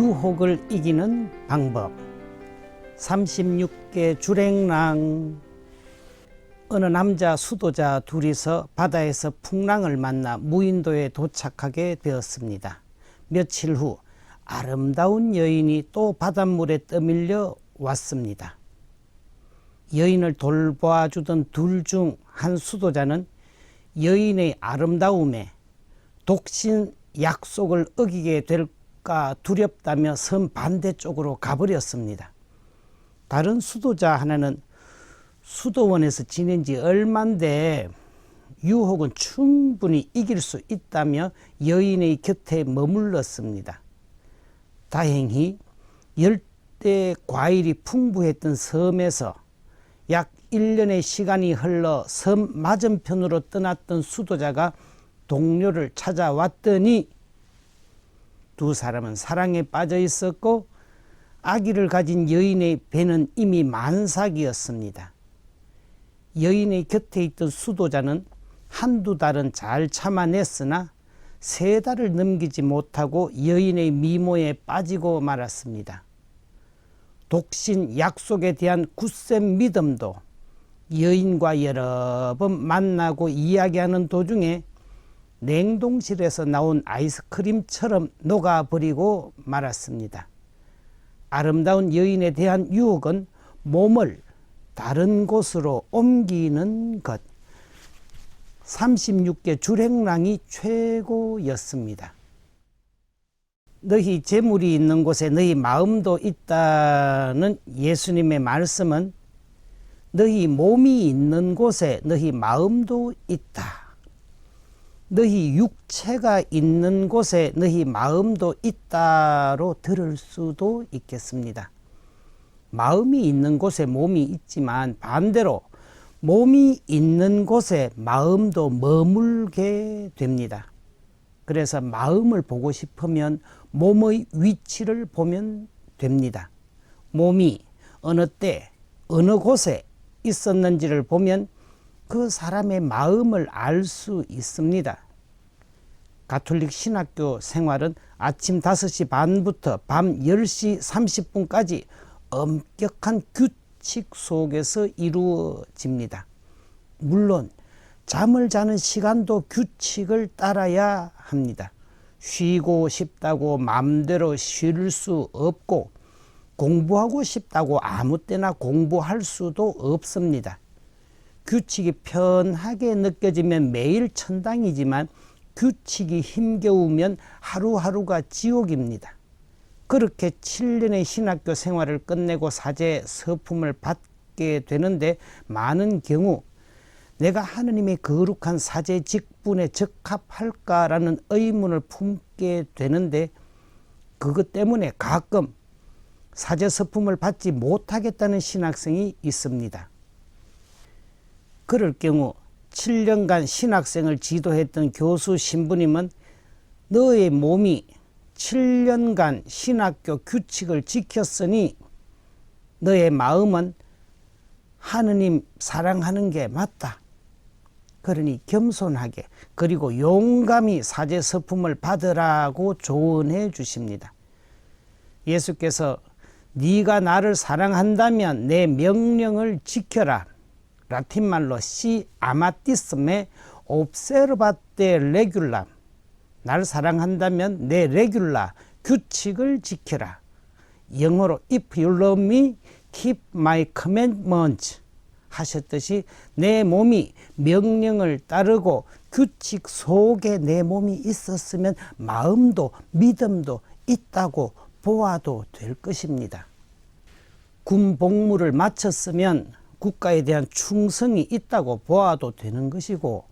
유혹을 이기는 방법 36개 주랭랑 어느 남자 수도자 둘이서 바다에서 풍랑을 만나 무인도에 도착하게 되었습니다. 며칠 후 아름다운 여인이 또 바닷물에 떠밀려 왔습니다. 여인을 돌봐주던 둘 중 한 수도자는 여인의 아름다움에 독신 약속을 어기게 될 까 두렵다며 섬 반대쪽으로 가버렸습니다. 다른 수도자 하나는 수도원에서 지낸 지 얼만데 유혹은 충분히 이길 수 있다며 여인의 곁에 머물렀습니다. 다행히 열대 과일이 풍부했던 섬에서 약 1년의 시간이 흘러 섬 맞은편으로 떠났던 수도자가 동료를 찾아왔더니 두 사람은 사랑에 빠져 있었고 아기를 가진 여인의 배는 이미 만삭이었습니다. 여인의 곁에 있던 수도자는 한두 달은 잘 참아냈으나 세 달을 넘기지 못하고 여인의 미모에 빠지고 말았습니다. 독신 약속에 대한 굳센 믿음도 여인과 여러 번 만나고 이야기하는 도중에 냉동실에서 나온 아이스크림처럼 녹아버리고 말았습니다. 아름다운 여인에 대한 유혹은 몸을 다른 곳으로 옮기는 것. 36개 주행랑이 최고였습니다. 너희 재물이 있는 곳에 너희 마음도 있다는 예수님의 말씀은 너희 몸이 있는 곳에 너희 마음도 있다. 너희 육체가 있는 곳에 너희 마음도 있다로 들을 수도 있겠습니다. 마음이 있는 곳에 몸이 있지만 반대로 몸이 있는 곳에 마음도 머물게 됩니다. 그래서 마음을 보고 싶으면 몸의 위치를 보면 됩니다. 몸이 어느 때, 어느 곳에 있었는지를 보면 그 사람의 마음을 알 수 있습니다. 가톨릭 신학교 생활은 아침 5시 반부터 밤 10시 30분까지 엄격한 규칙 속에서 이루어집니다. 물론 잠을 자는 시간도 규칙을 따라야 합니다. 쉬고 싶다고 마음대로 쉴 수 없고 공부하고 싶다고 아무 때나 공부할 수도 없습니다. 규칙이 편하게 느껴지면 매일 천당이지만 규칙이 힘겨우면 하루하루가 지옥입니다. 그렇게 7년의 신학교 생활을 끝내고 사제 서품을 받게 되는데 많은 경우 내가 하느님의 거룩한 사제 직분에 적합할까라는 의문을 품게 되는데 그것 때문에 가끔 사제 서품을 받지 못하겠다는 신학생이 있습니다. 그럴 경우 7년간 신학생을 지도했던 교수 신부님은 너의 몸이 7년간 신학교 규칙을 지켰으니 너의 마음은 하느님 사랑하는 게 맞다. 그러니 겸손하게 그리고 용감히 사제 서품을 받으라고 조언해 주십니다. 예수께서 네가 나를 사랑한다면 내 명령을 지켜라. 라틴 말로 시 아마티스메 옵세르바 테 레귤라. 날 사랑한다면 내 레귤라 규칙을 지켜라. 영어로 if you love me keep my commandments 하셨듯이 내 몸이 명령을 따르고 규칙 속에 내 몸이 있었으면 마음도 믿음도 있다고 보아도 될 것입니다. 군 복무를 마쳤으면 국가에 대한 충성이 있다고 보아도 되는 것이고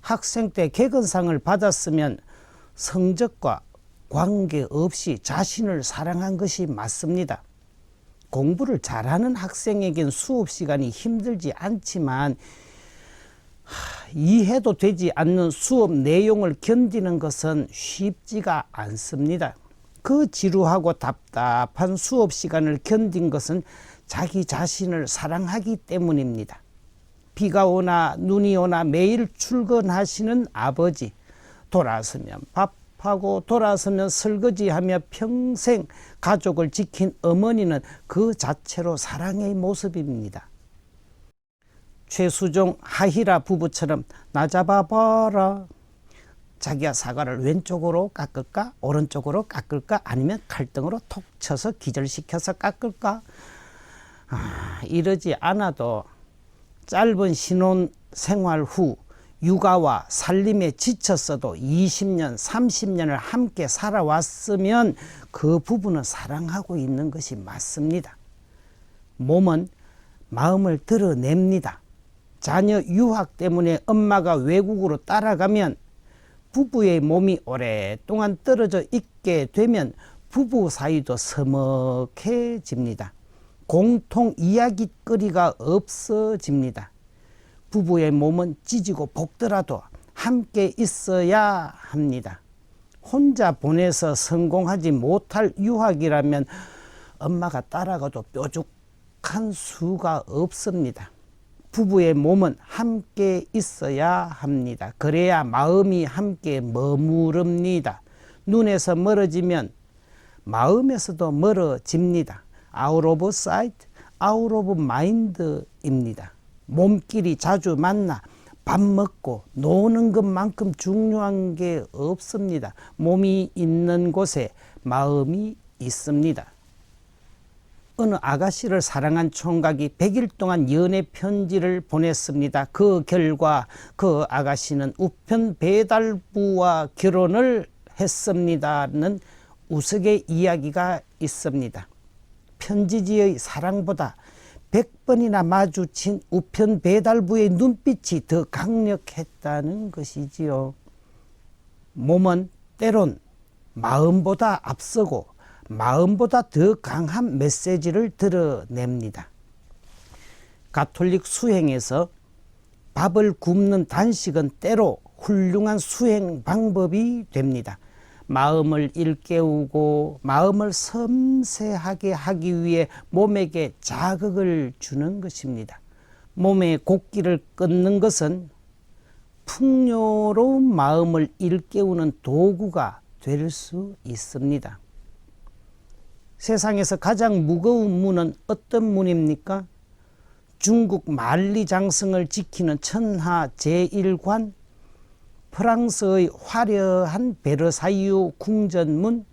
학생 때 개근상을 받았으면 성적과 관계없이 자신을 사랑한 것이 맞습니다. 공부를 잘하는 학생에겐 수업 시간이 힘들지 않지만 이해도 되지 않는 수업 내용을 견디는 것은 쉽지가 않습니다. 그 지루하고 답답한 수업 시간을 견딘 것은 자기 자신을 사랑하기 때문입니다. 비가 오나 눈이 오나 매일 출근하시는 아버지, 돌아서면 밥 답답하고 돌아서면 설거지하며 평생 가족을 지킨 어머니는 그 자체로 사랑의 모습입니다. 최수종 하희라 부부처럼 나 잡아봐라. 자기가 사과를 왼쪽으로 깎을까 오른쪽으로 깎을까 아니면 칼등으로 톡 쳐서 기절시켜서 깎을까 아, 이러지 않아도 짧은 신혼 생활 후 육아와 살림에 지쳤어도 20년, 30년을 함께 살아왔으면 그 부부는 사랑하고 있는 것이 맞습니다. 몸은 마음을 드러냅니다. 자녀 유학 때문에 엄마가 외국으로 따라가면 부부의 몸이 오랫동안 떨어져 있게 되면 부부 사이도 서먹해집니다. 공통 이야기거리가 없어집니다. 부부의 몸은 찢어지고 볶더라도 함께 있어야 합니다. 혼자 보내서 성공하지 못할 유학이라면 엄마가 따라가도 뾰족한 수가 없습니다. 부부의 몸은 함께 있어야 합니다. 그래야 마음이 함께 머무릅니다. 눈에서 멀어지면 마음에서도 멀어집니다. Out of sight, out of mind입니다. 몸끼리 자주 만나 밥 먹고 노는 것만큼 중요한 게 없습니다. 몸이 있는 곳에 마음이 있습니다. 어느 아가씨를 사랑한 총각이 100일 동안 연애 편지를 보냈습니다. 그 결과 그 아가씨는 우편 배달부와 결혼을 했습니다는 우스개 이야기가 있습니다. 편지지의 사랑보다 100번이나 마주친 우편 배달부의 눈빛이 더 강력했다는 것이지요. 몸은 때론 마음보다 앞서고 마음보다 더 강한 메시지를 드러냅니다. 가톨릭 수행에서 밥을 굽는 단식은 때로 훌륭한 수행 방법이 됩니다. 마음을 일깨우고 마음을 섬세하게 하기 위해 몸에게 자극을 주는 것입니다. 몸의 곡기를 끊는 것은 풍요로운 마음을 일깨우는 도구가 될 수 있습니다. 세상에서 가장 무거운 문은 어떤 문입니까? 중국 만리장성을 지키는 천하 제1관 프랑스의 화려한 베르사유 궁전문,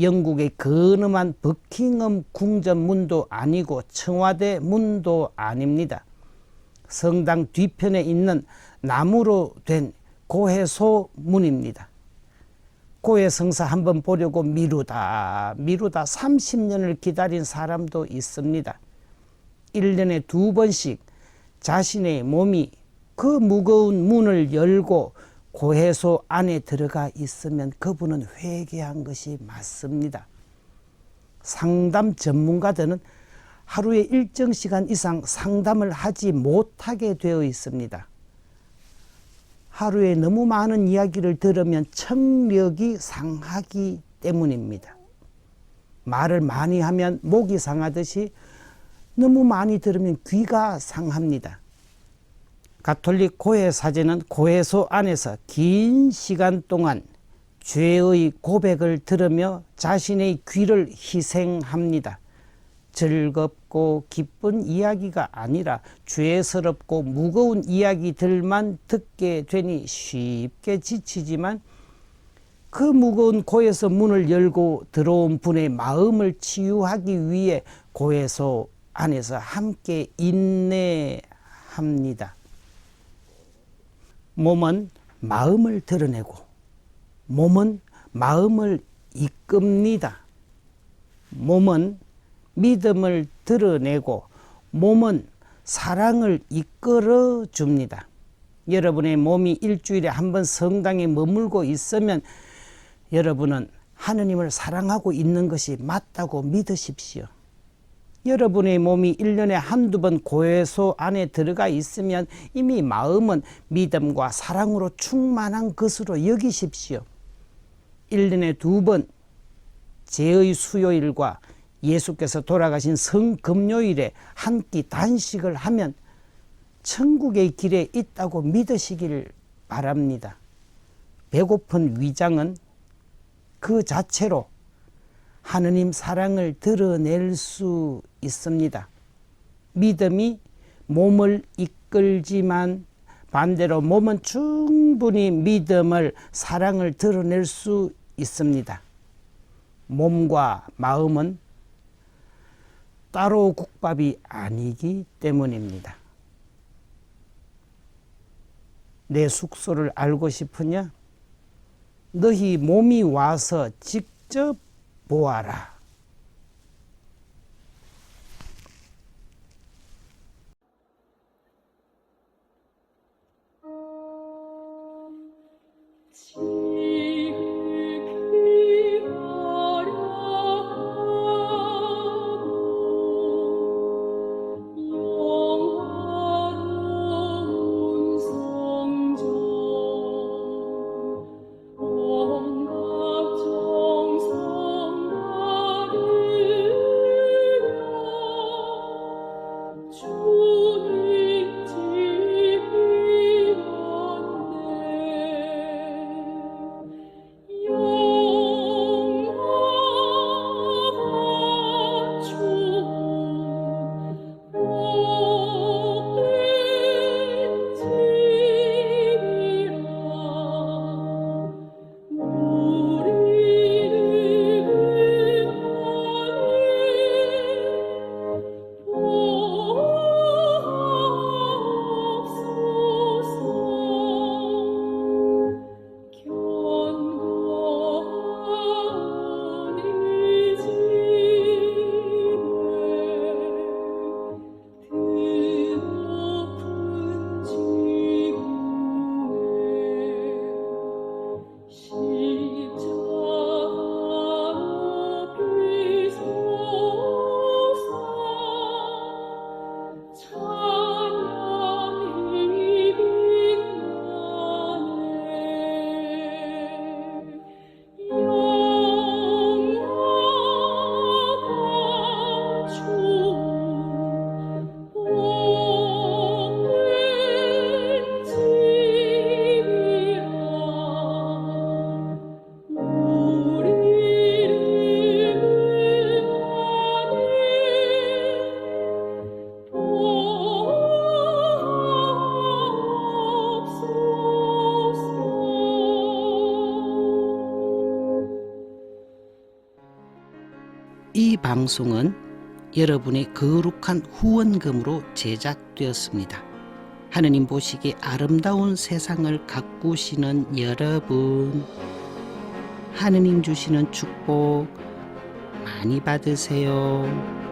영국의 근엄한 버킹엄 궁전문도 아니고 청와대 문도 아닙니다. 성당 뒤편에 있는 나무로 된 고해소 문입니다. 고해 성사 한번 보려고 미루다 미루다 30년을 기다린 사람도 있습니다. 1년에 두 번씩 자신의 몸이 그 무거운 문을 열고 고해소 안에 들어가 있으면 그분은 회개한 것이 맞습니다. 상담 전문가들은 하루에 일정 시간 이상 상담을 하지 못하게 되어 있습니다. 하루에 너무 많은 이야기를 들으면 청력이 상하기 때문입니다. 말을 많이 하면 목이 상하듯이 너무 많이 들으면 귀가 상합니다. 가톨릭 고해 사제는 고해소 안에서 긴 시간 동안 죄의 고백을 들으며 자신의 귀를 희생합니다. 즐겁고 기쁜 이야기가 아니라 죄스럽고 무거운 이야기들만 듣게 되니 쉽게 지치지만 그 무거운 고에서 문을 열고 들어온 분의 마음을 치유하기 위해 고에서 안에서 함께 인내합니다. 몸은 마음을 드러내고 몸은 마음을 이끕니다. 몸은 믿음을 드러내고 몸은 사랑을 이끌어 줍니다. 여러분의 몸이 일주일에 한 번 성당에 머물고 있으면 여러분은 하느님을 사랑하고 있는 것이 맞다고 믿으십시오. 여러분의 몸이 1년에 한두 번 고해소 안에 들어가 있으면 이미 마음은 믿음과 사랑으로 충만한 것으로 여기십시오. 1년에 두 번 제의 수요일과 예수께서 돌아가신 성금요일에 한 끼 단식을 하면 천국의 길에 있다고 믿으시길 바랍니다. 배고픈 위장은 그 자체로 하느님 사랑을 드러낼 수 있습니다. 믿음이 몸을 이끌지만 반대로 몸은 충분히 믿음을 사랑을 드러낼 수 있습니다. 몸과 마음은 따로 국밥이 아니기 때문입니다. 내 숙소를 알고 싶으냐? 너희 몸이 와서 직접 보 방송은 여러분의 거룩한 후원금으로 제작되었습니다. 하느님 보시기에 아름다운 세상을 가꾸시는 여러분, 하느님 주시는 축복 많이 받으세요.